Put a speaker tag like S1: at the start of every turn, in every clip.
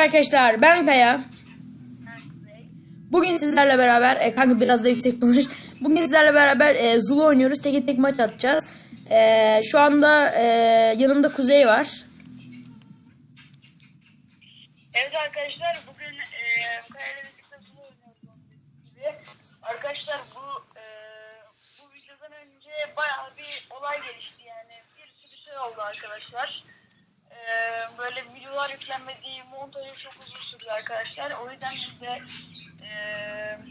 S1: arkadaşlar ben Kaya. Bugün sizlerle beraber e, kanka biraz da yüksek konuş. Bugün sizlerle beraber e, Zulu oynuyoruz. Tek tek maç atacağız. E, şu anda e, yanımda Kuzey var.
S2: Evet arkadaşlar bugün e, sulu oynuyoruz. Arkadaşlar bu e, bu videodan önce bayağı bir olay gelişti yani bir sürü şey oldu arkadaşlar. E, böyle videolar yüklenmediği montajı çok uzun sürdü arkadaşlar. O yüzden biz de e,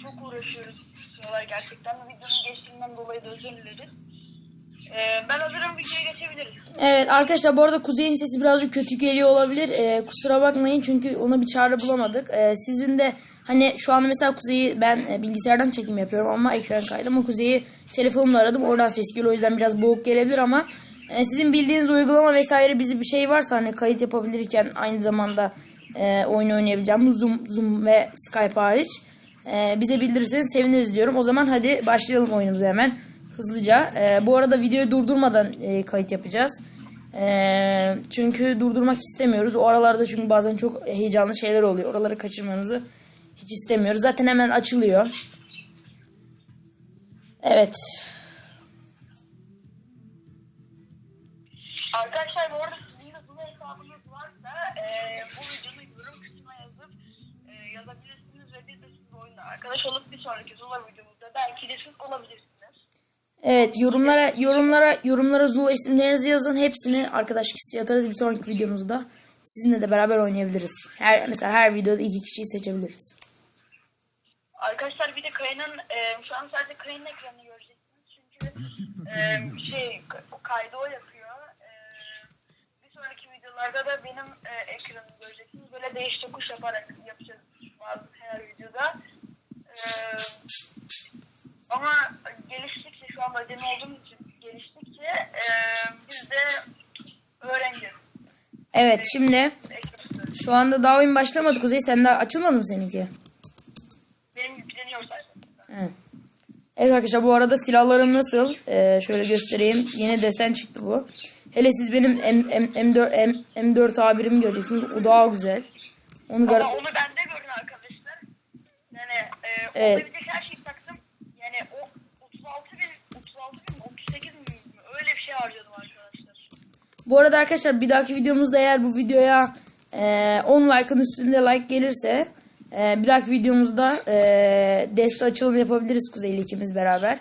S2: çok uğraşıyoruz sıralar gerçekten. Videonun geçtiğinden dolayı da özür dileriz. E, ben hazırım videoya geçebiliriz.
S1: Evet arkadaşlar bu arada Kuzey'in sesi birazcık kötü geliyor olabilir. E, kusura bakmayın çünkü ona bir çare bulamadık. E, sizin de hani şu anda mesela Kuzey'i ben e, bilgisayardan çekim yapıyorum ama ekran kaydı ama Kuzey'i telefonumla aradım. Oradan ses geliyor o yüzden biraz boğuk gelebilir ama e, sizin bildiğiniz uygulama vesaire bizi bir şey varsa hani kayıt yapabilirken aynı zamanda e, oyun oynayabileceğim Zoom, Zoom ve Skype hariç e, bize bildirirseniz seviniriz diyorum. O zaman hadi başlayalım oyunumuza hemen hızlıca. E, bu arada videoyu durdurmadan e, kayıt yapacağız. E, çünkü durdurmak istemiyoruz. O aralarda çünkü bazen çok heyecanlı şeyler oluyor. Oraları kaçırmanızı hiç istemiyoruz. Zaten hemen açılıyor. Evet.
S2: Arkadaşlar bu arada sizin de bu hesabınız varsa e, bu videonun yorum kısmına yazıp e, yazabilirsiniz ve biz de sizinle oyunda arkadaş olup bir sonraki Zula videomuzda belki de siz olabilirsiniz.
S1: Evet yorumlara yorumlara yorumlara Zula isimlerinizi yazın. Hepsini arkadaşlık isteği atarız bir sonraki videomuzda. Sizinle de beraber oynayabiliriz. Her mesela her videoda iki kişiyi seçebiliriz.
S2: Arkadaşlar bir de Kaya'nın e, şu an sadece Kaya'nın ekranını göreceksiniz. Çünkü e, şey kaydı o yapıyor. Videolarda da benim e, ekranımı göreceksiniz. Böyle değiş tokuş yaparak yapacağız bazı her videoda. E, ama geliştikçe şu an acemi olduğum için geliştikçe e, biz de öğreneceğiz.
S1: Evet şimdi şu anda daha oyun başlamadı Kuzey. Sen daha açılmadı mı seninki?
S2: Benim yükleniyor zaten.
S1: Evet. Evet arkadaşlar bu arada silahlarım nasıl? Ee, şöyle göstereyim. Yeni desen çıktı bu. Hele siz benim M, M, M4 M, M4 A1'imi göreceksiniz. O daha güzel. Onu gör
S2: Ama onu bende görün arkadaşlar. Yani e,
S1: Evet.
S2: olabilecek her şeyi taktım. Yani o 36 bin, 36 bin, 38 bin? Öyle bir şey harcadım arkadaşlar.
S1: Bu arada arkadaşlar bir dahaki videomuzda eğer bu videoya e, 10 like'ın üstünde like gelirse e, bir dahaki videomuzda e, deste açılımı yapabiliriz Kuzey ile ikimiz beraber.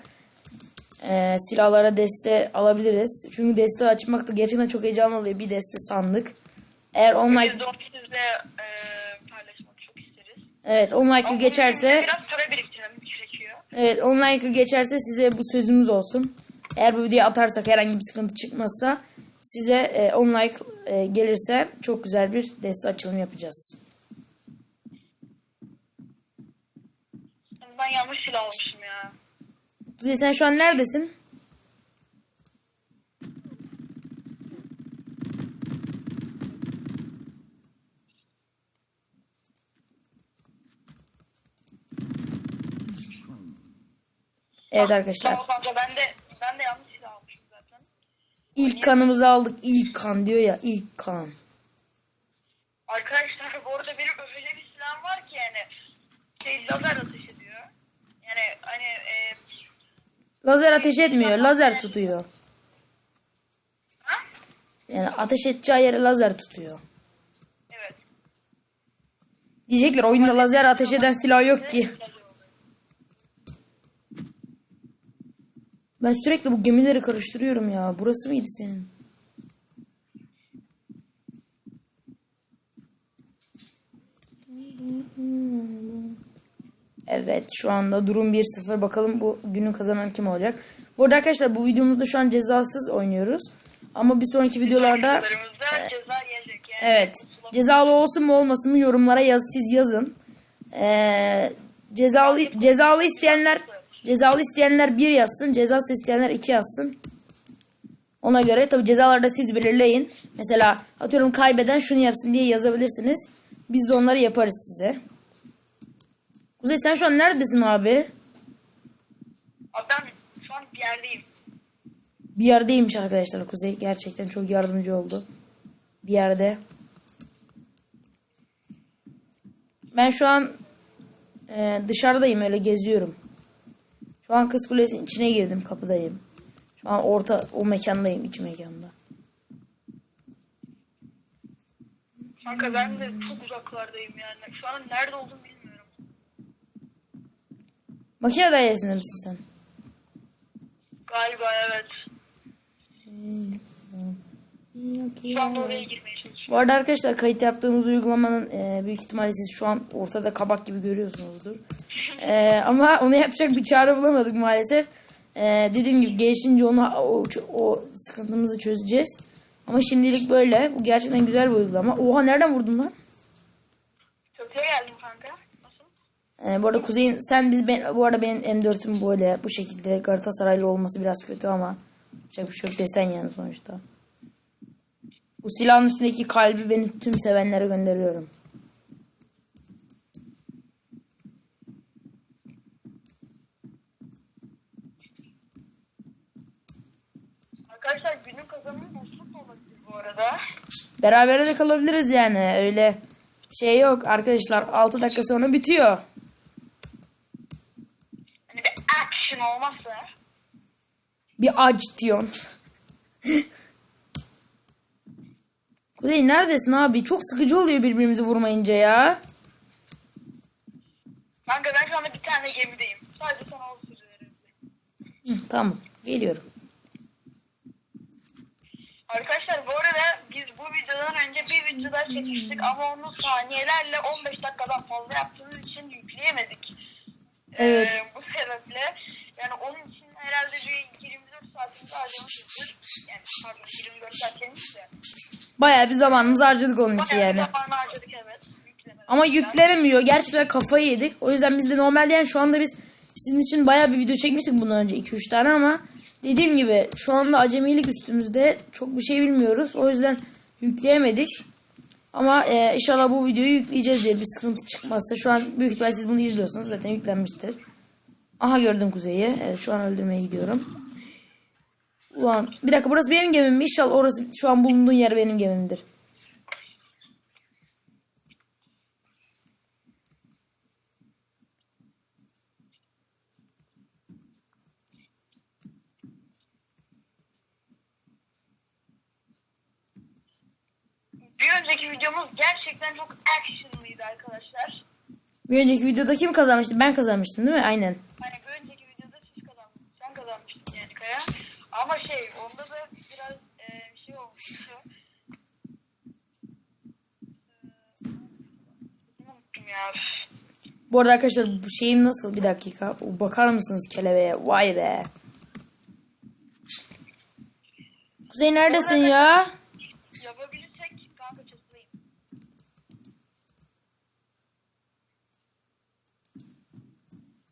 S1: E, silahlara deste alabiliriz. Çünkü deste açmak da gerçekten çok heyecanlı oluyor. Bir deste sandık. Eğer 10 like
S2: Biz de onu sizle e, paylaşmak çok isteriz.
S1: evet 10 like'ı
S2: Ama bunun
S1: geçerse
S2: Biraz para gerekiyor.
S1: Evet 10 like'ı geçerse size bu sözümüz olsun. Eğer bu videoyu atarsak herhangi bir sıkıntı çıkmazsa size e, 10 like e, gelirse çok güzel bir deste açılımı yapacağız.
S2: Ben yanlış silah almışım ya.
S1: Kuzey sen şu an neredesin? Evet arkadaşlar.
S2: Tamam kanka ben de, ben de yanlış silah almışım zaten.
S1: İlk kanımızı aldık. İlk kan diyor ya ilk kan.
S2: Arkadaşlar bu arada benim öyle bir silahım var ki yani şey lazer ateş ediyor. Yani hani e,
S1: Lazer ateş etmiyor. Lazer tutuyor. Yani ateş edeceği yere lazer tutuyor.
S2: Evet.
S1: Diyecekler oyunda lazer ateş eden silah yok ki. Ben sürekli bu gemileri karıştırıyorum ya. Burası mıydı senin? Evet şu anda durum 1-0. Bakalım bu günün kazanan kim olacak. Bu arada arkadaşlar bu videomuzda şu an cezasız oynuyoruz. Ama bir sonraki videolarda
S2: Videolarımızda ceza yiyecek yani.
S1: Evet. Cezalı olsun mu olmasın mı yorumlara yaz, siz yazın. Ee, cezalı cezalı isteyenler cezalı isteyenler bir yazsın, cezasız isteyenler iki yazsın. Ona göre tabi cezaları da siz belirleyin. Mesela atıyorum kaybeden şunu yapsın diye yazabilirsiniz. Biz de onları yaparız size. Kuzey sen şu an neredesin abi?
S2: Abi ben şu an bir yerdeyim.
S1: Bir yerdeymiş arkadaşlar Kuzey. Gerçekten çok yardımcı oldu. Bir yerde. Ben şu an e, dışarıdayım öyle geziyorum. Şu an Kız Kulesi'nin içine girdim kapıdayım. Şu an orta o mekandayım iç mekanda.
S2: Kanka ben de çok uzaklardayım yani. Şu an nerede olduğumu bilmiyorum.
S1: Makine dairesinde misin sen?
S2: Galiba evet. Şu anda oraya girmeye çalışıyorum.
S1: Bu arada arkadaşlar kayıt yaptığımız uygulamanın e, büyük ihtimalle siz şu an ortada kabak gibi görüyorsunuzdur. E, ama onu yapacak bir çare bulamadık maalesef. E, dediğim gibi gelişince onu o, o sıkıntımızı çözeceğiz. Ama şimdilik böyle. Bu gerçekten güzel bir uygulama. Oha nereden vurdun lan?
S2: Çatıya geldim kanka. Nasıl?
S1: E, bu arada Kuzey'in sen biz ben, bu arada benim M4'üm böyle bu şekilde Galatasaraylı olması biraz kötü ama yapacak bir şey yok desen yani sonuçta. Bu silahın üstündeki kalbi beni tüm sevenlere gönderiyorum.
S2: Arkadaşlar günün kazanımı da olabilir bu arada.
S1: Berabere de kalabiliriz yani. Öyle şey yok arkadaşlar. 6 dakika sonra bitiyor.
S2: Hani bir action olmazsa.
S1: Bir acitasyon. Kuzey neredesin abi? Çok sıkıcı oluyor birbirimizi vurmayınca ya.
S2: Kanka ben şu anda bir tane gemideyim. Sadece sana o sözü
S1: tamam. Geliyorum.
S2: Arkadaşlar bu arada biz bu videodan önce bir video daha çekmiştik ama onu saniyelerle 15 dakikadan fazla yaptığımız için yükleyemedik.
S1: Evet.
S2: Ee, bu sebeple yani onun için herhalde bir 24 saatimizi harcamışızdır. Yani pardon 24 saat demiş de.
S1: Bayağı bir zamanımızı harcadık onun için
S2: Bayağı bir
S1: yani.
S2: zaman harcadık evet.
S1: Ama yüklenemiyor. Gerçekten kafayı yedik. O yüzden biz de normalde yani şu anda biz sizin için bayağı bir video çekmiştik bundan önce 2-3 tane ama dediğim gibi şu anda acemilik üstümüzde çok bir şey bilmiyoruz. O yüzden yükleyemedik. Ama e, inşallah bu videoyu yükleyeceğiz diye bir sıkıntı çıkmazsa. Şu an büyük ihtimalle siz bunu izliyorsanız zaten yüklenmiştir. Aha gördüm kuzeyi. Evet şu an öldürmeye gidiyorum. Ulan bir dakika burası benim gemim mi? İnşallah orası şu an bulunduğun yer benim gemimdir.
S2: Bir önceki videomuz gerçekten çok actionlıydı arkadaşlar.
S1: Bir önceki videoda kim kazanmıştı? Ben kazanmıştım değil mi? Aynen.
S2: Hani bir önceki videoda siz kazandınız. Sen kazanmıştın yani Kaya. Ama şey onda da biraz e, şey olmuştu. Ee, unuttum ya.
S1: Bu arada arkadaşlar bu şeyim nasıl? Bir dakika. Bakar mısınız kelebeğe? Vay be. Kuzey neredesin ya?
S2: Yapabilirsek kanka çatıdayım.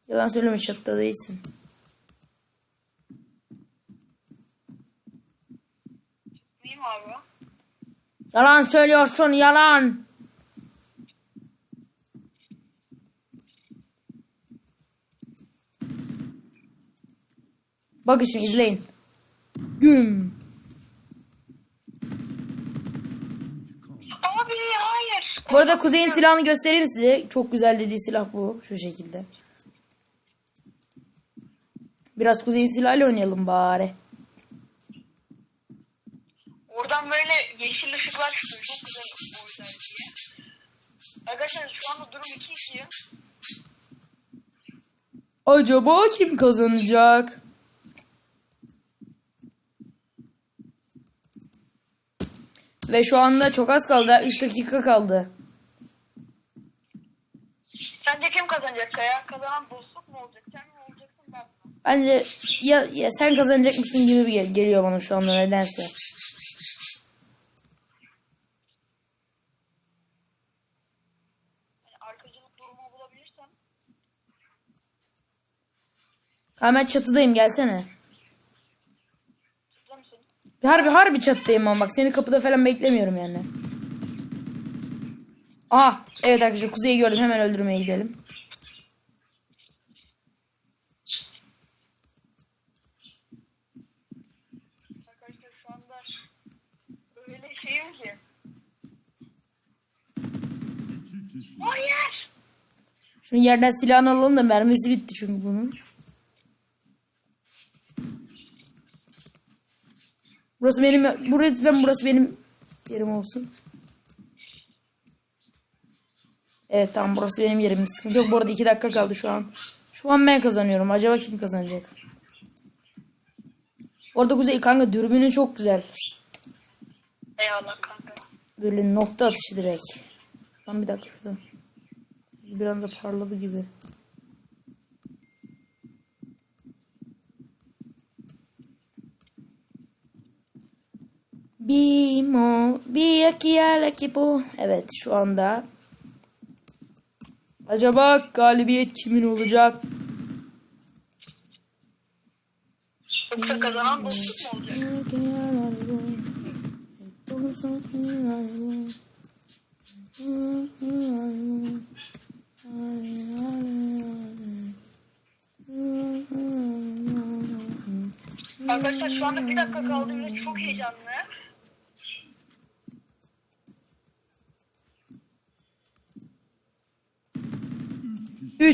S1: Yalan söyleme çatıda değilsin. Yalan söylüyorsun yalan. Bakın şimdi izleyin. Güm.
S2: Abi hayır.
S1: Bu arada Kuzey'in silahını göstereyim size. Çok güzel dediği silah bu. Şu şekilde. Biraz Kuzey'in silahıyla oynayalım bari.
S2: Oradan böyle yeşil ışıklar çıkıyor. Çok güzel bu özelliği. Arkadaşlar şu anda durum 2-2.
S1: Acaba kim kazanacak? Ve şu anda çok az kaldı. 3 dakika kaldı.
S2: Sence kim kazanacak Kaya? Kazanan dostluk mu olacak? Sen mi olacaksın ben mi?
S1: Bence ya, ya sen kazanacak mısın gibi bir gel- geliyor bana şu anda nedense. Hemen çatıdayım gelsene. Harbi harbi çatıdayım ama bak seni kapıda falan beklemiyorum yani. Aha evet arkadaşlar kuzeyi gördüm hemen öldürmeye gidelim.
S2: Hayır!
S1: Şunu yerden silahını alalım da mermisi bitti çünkü bunun. Burası benim burası ben burası benim yerim olsun. Evet tamam burası benim yerim. Sıkıntı yok. Bu arada 2 dakika kaldı şu an. Şu an ben kazanıyorum. Acaba kim kazanacak? Orada Kuzey kanka dürbünün çok güzel.
S2: Eyvallah kanka.
S1: Böyle nokta atışı direkt. Lan bir dakika şurada. Bir anda parladı gibi. Bimo, bir ki bu. Evet şu anda. Acaba galibiyet kimin olacak?
S2: Olacak? Arkadaşlar şu anda bir dakika kaldı çok heyecanlı.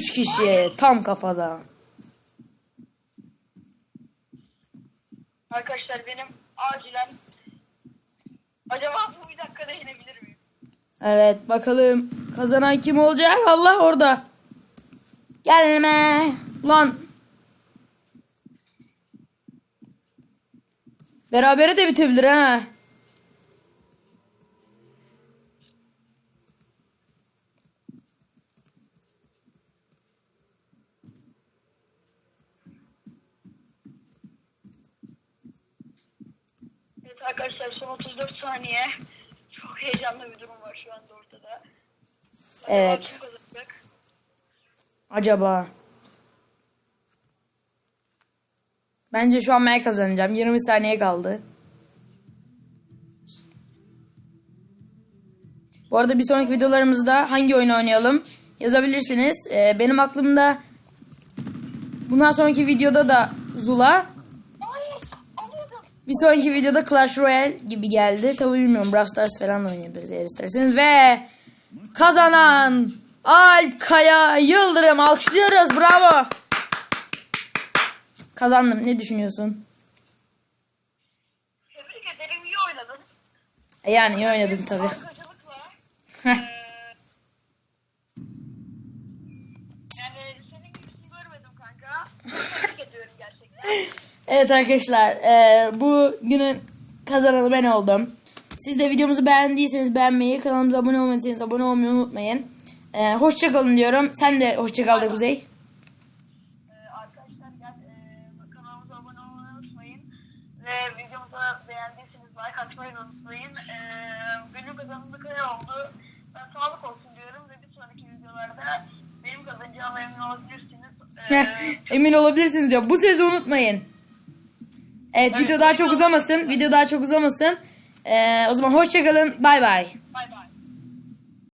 S1: Üç kişi tam kafada.
S2: Arkadaşlar benim acilen acaba bu bir dakikada inebilir miyim?
S1: Evet bakalım kazanan kim olacak? Allah orada. Gelme. Lan. Berabere de bitebilir ha.
S2: Arkadaşlar son 34 saniye. Çok heyecanlı bir durum var şu anda ortada.
S1: Evet. Acaba. Bence şu an ben kazanacağım. 20 saniye kaldı. Bu arada bir sonraki videolarımızda hangi oyunu oynayalım yazabilirsiniz. Ee, benim aklımda bundan sonraki videoda da Zula. Bir sonraki videoda Clash Royale gibi geldi. Tabii bilmiyorum Brawl Stars falan da oynayabiliriz eğer isterseniz. Ve kazanan Alp Kaya Yıldırım alkışlıyoruz. Bravo. Kazandım. Ne düşünüyorsun?
S2: Tebrik ederim iyi oynadın.
S1: Yani iyi oynadın tabii.
S2: Bankacılıkla. eee, yani senin gibisini görmedim kanka. Tebrik ediyorum gerçekten.
S1: Evet arkadaşlar e, bu günün kazananı ben oldum. Siz de videomuzu beğendiyseniz beğenmeyi, kanalımıza abone olmadıysanız abone olmayı unutmayın. E, hoşçakalın diyorum. Sen de hoşçakal da Kuzey.
S2: Eee, arkadaşlar gel, eee, kanalımıza abone olmayı unutmayın. Ve videomuza beğendiyseniz like atmayı unutmayın. Benim kazanımda kaya oldu. Ben sağlık olsun diyorum ve bir sonraki videolarda benim kazanacağıma emin olabilirsiniz. Eee,
S1: Emin olabilirsiniz diyor. Bu sözü unutmayın. Evet video daha çok uzamasın. Video daha çok uzamasın. E, o zaman hoşçakalın. Bay bay.
S2: bay bay.